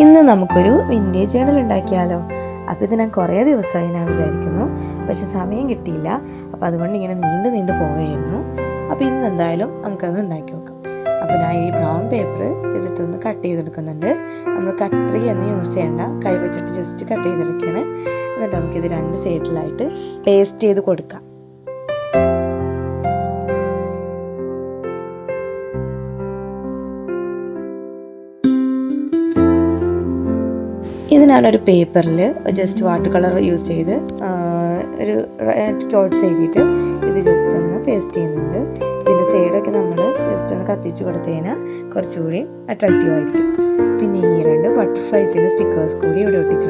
ഇന്ന് നമുക്കൊരു vintage journal ഉണ്ടാക്കിയാലോ? അപ്പോൾ ഇത് ഞാൻ കുറേ ദിവസമായി ഞാൻ വിചാരിക്കുന്നു. പക്ഷെ സമയം കിട്ടിയില്ല. അപ്പോൾ അതുകൊണ്ട് ഇങ്ങനെ നീണ്ടു നീണ്ടു പോയായിരുന്നു അപ്പോൾ ഇന്ന് എന്തായാലും നമുക്കത് ഉണ്ടാക്കി നോക്കാം. അപ്പോൾ ഞാൻ ഈ ബ്രൗൺ പേപ്പർ എടുത്തൊന്ന് കട്ട് ചെയ്തെടുക്കുന്നുണ്ട്. നമ്മൾ കട്ടറി എന്ന് യൂസ് ചെയ്യേണ്ട. കൈ വെച്ചിട്ട് ജസ്റ്റ് കട്ട് ചെയ്തെടുക്കുകയാണ്. എന്നിട്ട് നമുക്കിത് രണ്ട് സൈഡിലായിട്ട് പേസ്റ്റ് ചെയ്ത് കൊടുക്കാം. ഇത് ഞാനൊരു പേപ്പറിൽ ജസ്റ്റ് വാട്ടർ കളർ യൂസ് ചെയ്ത് ഒരു കോട്ട്സ് എഴുതിയിട്ട് ഇത് ജസ്റ്റ് ഒന്ന് പേസ്റ്റ് ചെയ്യുന്നുണ്ട്. ഇതിന്റെ സൈഡൊക്കെ നമ്മൾ ജസ്റ്റ് ഒന്ന് കത്തിച്ച് കൊടുത്തു കഴിഞ്ഞാൽ കുറച്ചുകൂടി അട്രാക്റ്റീവ് ആയിരിക്കും. പിന്നെ ഈ രണ്ട് ബട്ടർഫ്ലൈസിന്റെ സ്റ്റിക്കേഴ്സ് കൂടി ഇവിടെ ഒട്ടിച്ചു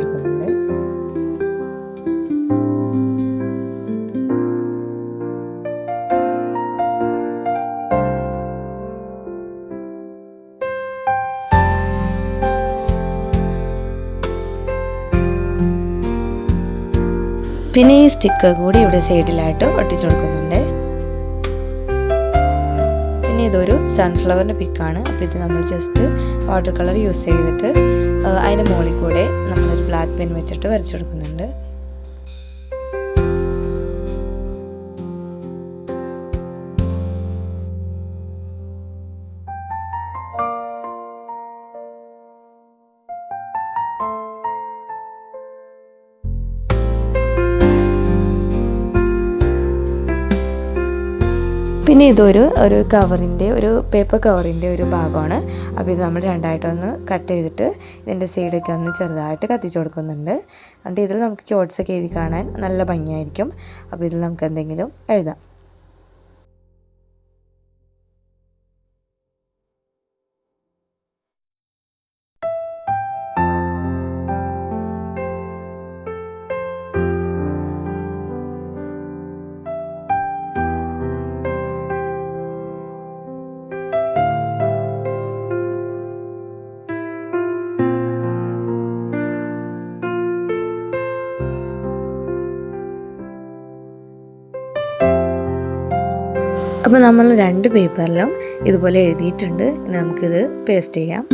പിന്നെ ഈ സ്റ്റിക്കർ കൂടി ഇവിടെ സൈഡിലായിട്ട് ഒട്ടിച്ചു കൊടുക്കുന്നുണ്ട്. പിന്നെ ഇതൊരു സൺഫ്ലവറിന്റെ പിക്കാണ് അപ്പോൾ ഇത് നമ്മൾ ജസ്റ്റ് വാട്ടർ കളർ യൂസ് ചെയ്തിട്ട് അതിന്റെ മുകളിൽ കൂടെ നമ്മളൊരു ബ്ലാക്ക് പെൻ വെച്ചിട്ട് വരച്ചെടുക്കുന്നുണ്ട് പിന്നെ ഇതൊരു ഒരു കവറിന്റെ ഒരു പേപ്പർ കവറിന്റെ ഒരു ഭാഗമാണ്. അപ്പോൾ ഇത് നമ്മൾ രണ്ടായിട്ടൊന്ന് കട്ട് ചെയ്തിട്ട് ഇതിന്റെ സൈഡൊക്കെ ഒന്ന് ചെറുതായിട്ട് കത്തിച്ച് കൊടുക്കുന്നുണ്ട്. എന്നിട്ട് ഇതിൽ നമുക്ക് ക്യോട്ട്സൊക്കെ എഴുതി കാണാൻ നല്ല ഭംഗിയായിരിക്കും. അപ്പോൾ ഇതിൽ നമുക്ക് എന്തെങ്കിലും എഴുതാം. അപ്പോൾ നമ്മൾ രണ്ട് പേപ്പറിലും ഇതുപോലെ എഴുതിയിട്ടുണ്ട്. നമുക്കിത് പേസ്റ്റ് ചെയ്യാം.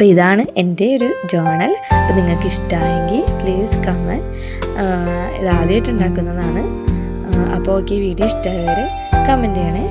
അപ്പോൾ ഇതാണ് എന്റെ ഒരു ജേണൽ അപ്പോൾ നിങ്ങൾക്ക് ഇഷ്ടമായെങ്കിൽ പ്ലീസ് കമന്റ് ഇത് ആദ്യമായിട്ട് ഉണ്ടാക്കുന്നതാണ്. അപ്പോൾ ഓക്കെ വീഡിയോ ഇഷ്ടമായവർ കമന്റ് ചെയ്യണേ.